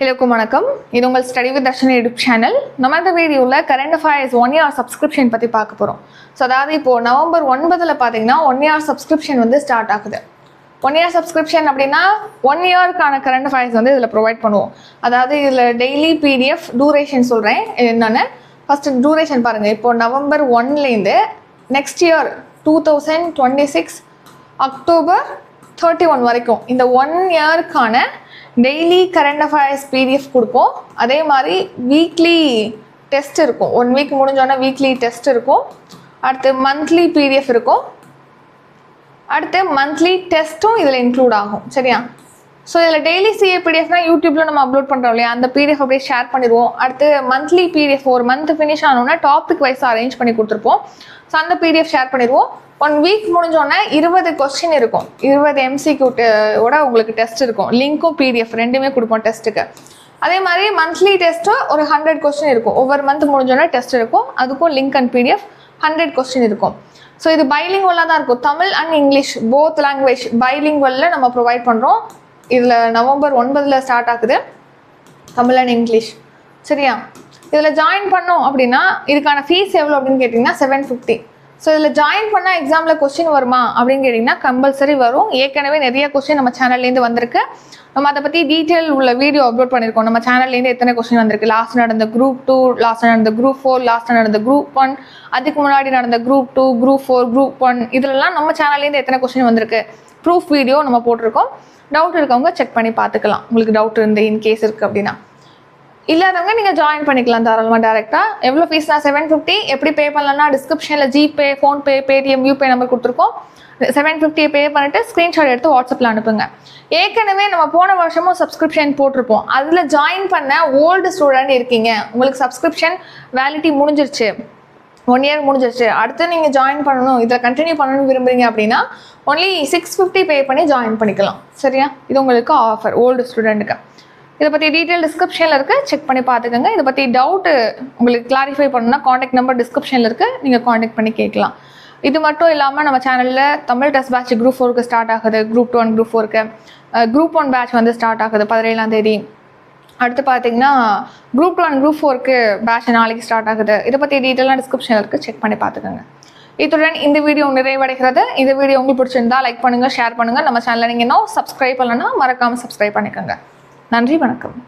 எல்லாருக்கும் வணக்கம். இது உங்கள் study with Darshan YouTube channel நம்ம இந்த வீடியோவில் current affairs one year subscription பற்றி பார்க்க போகிறோம் ஸோ அதாவது இப்போது நவம்பர் ஒன்பதில் பார்த்தீங்கன்னா ஒன் இயர் சப்ஸ்கிரிப்ஷன் வந்து ஸ்டார்ட் ஆகுது. ஒன் இயர் சப்ஸ்கிரிப்ஷன் அப்படின்னா ஒன் இயருக்கான கரண்ட் அஃபேர்ஸ் வந்து இதில் ப்ரொவைட் பண்ணுவோம். அதாவது இதில் டெய்லி பிடிஎஃப் டூரேஷன் சொல்கிறேன் என்னென்னு? ஃபஸ்ட்டு டூரேஷன் பாருங்கள் இப்போது நவம்பர் ஒன்லேருந்து next year two thousand twenty six October thirty one வரைக்கும் இந்த ஒன் இயருக்கான டெய்லி கரண்ட் அஃபேர்ஸ் பிடிஎஃப் கொடுப்போம். அதே மாதிரி வீக்லி டெஸ்ட் இருக்கும். ஒன் வீக் முடிஞ்சோடனே வீக்லி டெஸ்ட் இருக்கும். அடுத்து மந்த்லி பிடிஎஃப் இருக்கும். அடுத்து மந்த்லி டெஸ்ட்டும் இதில் இன்க்ளூட் ஆகும். சரியா? ஸோ இதில் டெய்லி சிஏ பிடிஎஃப்னா யூடியூப்ல நம்ம அப்லோட் பண்ணுறோம் இல்லையா? அந்த பிடிஎஃப் அப்படியே ஷேர் பண்ணிடுவோம். அடுத்து மந்த்லி பிடிஎஃப் ஒரு மந்த் ஃபினிஷ் ஆனோன்னா டாபிக் வைஸ் அரேஞ்ச் பண்ணி கொடுத்துருப்போம். ஸோ அந்த பிடிஎஃப் ஷேர் பண்ணிடுவோம். ஒன் வீக் முடிஞ்சோடனே இருபது கொஸ்டின் இருக்கும். இருபது எம்சிக்யூட்டோட உங்களுக்கு டெஸ்ட் இருக்கும். லிங்க்கும் பிடிஎஃப் ரெண்டுமே கொடுப்போம் டெஸ்ட்டுக்கு அதே மாதிரி மந்த்லி டெஸ்ட்டு ஒரு ஹண்ட்ரட் கொஸ்டின் இருக்கும். ஒவ்வொரு மந்த் முடிஞ்சோடனே டெஸ்ட் இருக்கும். அதுக்கும் link and PDF hundred question இருக்கும். ஸோ இது பைலிங் தான் இருக்கும். Tamil and English both language bilingual நம்ம ப்ரொவைட் பண்ணுறோம் இதில் நவம்பர் ஒன்பதில் ஸ்டார்ட் ஆகுது. தமிழ் அண்ட் இங்கிலீஷ் சரியா? இதில் ஜாயின் பண்ணோம் அப்படின்னா இதுக்கான ஃபீஸ் எவ்வளோ அப்படின்னு கேட்டிங்கன்னா செவன் ஃபிஃப்டி ஸோ இதில் ஜாயின் பண்ணால் எக்ஸாமில் கொஸ்டின் வருமா அப்படின்னு கேட்டிங்கன்னா கம்பல்சரி வரும். ஏற்கனவே நிறைய கொஸ்டின் நம்ம சேனல்லேருந்து வந்திருக்கு. நம்ம அதை பற்றி டீட்டெயில் உள்ள வீடியோ அப்லோட் பண்ணியிருக்கோம் நம்ம சேனல்லேருந்து எத்தனை கொஸ்டின் வந்திருக்கு? லாஸ்ட் நடந்த குரூப் டூ லாஸ்ட் நடந்த குரூப் ஃபோர் லாஸ்ட் நடந்த குரூப் ஒன் அதுக்கு முன்னாடி நடந்த group two group four group one இதிலலாம் நம்ம சேனல்லேருந்து எத்தனை கொஸ்டின் வந்திருக்கு? ப்ரூஃப் வீடியோ நம்ம போட்டிருக்கோம். டவுட் இருக்கவங்க செக் பண்ணி பார்த்துக்கலாம். உங்களுக்கு டவுட் இருந்து இன் கேஸ் இருக்குது அப்படின்னா. இல்லாதவங்க நீங்கள் ஜாயின் பண்ணிக்கலாம் தாராளமாக டேரெக்டாக எவ்வளோ ஃபீஸ்னா செவன் ஃபிஃப்டி எப்படி பே பண்ணலாம்னா டிஸ்கிரிப்ஷனில் ஜிபே ஃபோன்பே பேடிஎம் யூபே நம்பர் கொடுத்துருக்கோம். செவன் ஃபிஃப்டியை பே பண்ணிட்டு ஸ்க்ரீன்ஷாட் எடுத்து வாட்ஸ்அப்பில் அனுப்புங்க. ஏற்கனவே நம்ம போன வருஷமும் சப்ஸ்கிரிப்ஷன் போட்டிருப்போம். அதில் ஜாயின் பண்ண ஓல்டு ஸ்டூடெண்ட் இருக்கீங்க. உங்களுக்கு சப்ஸ்கிரிப்ஷன் வேலிட்டி முடிஞ்சிருச்சு. ஒன் இயர் முடிஞ்சிருச்சு. அடுத்து நீங்கள் ஜாயின் பண்ணணும். இதில் கண்டினியூ பண்ணணும்னு விரும்புறீங்க அப்படின்னா ஒன்லி சிக்ஸ் ஃபிஃப்டி பே பண்ணி ஜாயின் பண்ணிக்கலாம். சரியா? இது உங்களுக்கு ஆஃபர் ஓல்டு ஸ்டூடெண்ட்டுக்கு இதை பற்றி டீட்டெயில் டிஸ்கிரிப்ஷனில் இருக்குது செக் பண்ணி பார்த்துக்கோங்க. இதை பற்றி டவுட்டு உங்களுக்கு கிளாரிஃபை பண்ணணும்னா காண்டாக்ட் நம்பர் டிஸ்கிரிப்ஷனில் இருக்குது நீங்கள் காண்டாக்ட் பண்ணி கேட்கலாம். இது மட்டும் இல்லாமல் நம்ம சேனலில் தமிழ் டெஸ்ட் பேட்ச் குரூப் ஃபோருக்கு ஸ்டார்ட் ஆகுது. குரூப் டூ ஒன் குரூப் ஃபோருக்கு குரூப் ஒன் பேட்ச் வந்து ஸ்டார்ட் ஆகுது பதினேழாம் தேதி. அடுத்து பார்த்தீங்கன்னா குரூப் ஒன் அண்ட் குரூப் ஃபோருக்கு பேட்ச் நாளைக்கு ஸ்டார்ட் ஆகுது. இதை பற்றி டீட்டெயிலாக டிஸ்கிரிப்ஷனில் இருக்குது செக் பண்ணி பார்த்துக்கோங்க. இத்துடன் இந்த வீடியோ நிறைவடைகிறது. இந்த வீடியோ உங்களுக்கு பிடிச்சிருந்தா லைக் பண்ணுங்கள் ஷேர் பண்ணுங்கள் நம்ம சேனலில் நீங்கள் இன்னும் சப்ஸ்கிரைப் பண்ணலன்னா மறக்காமல் சப்ஸ்கிரைப் பண்ணிக்கோங்க. நன்றி வணக்கம்.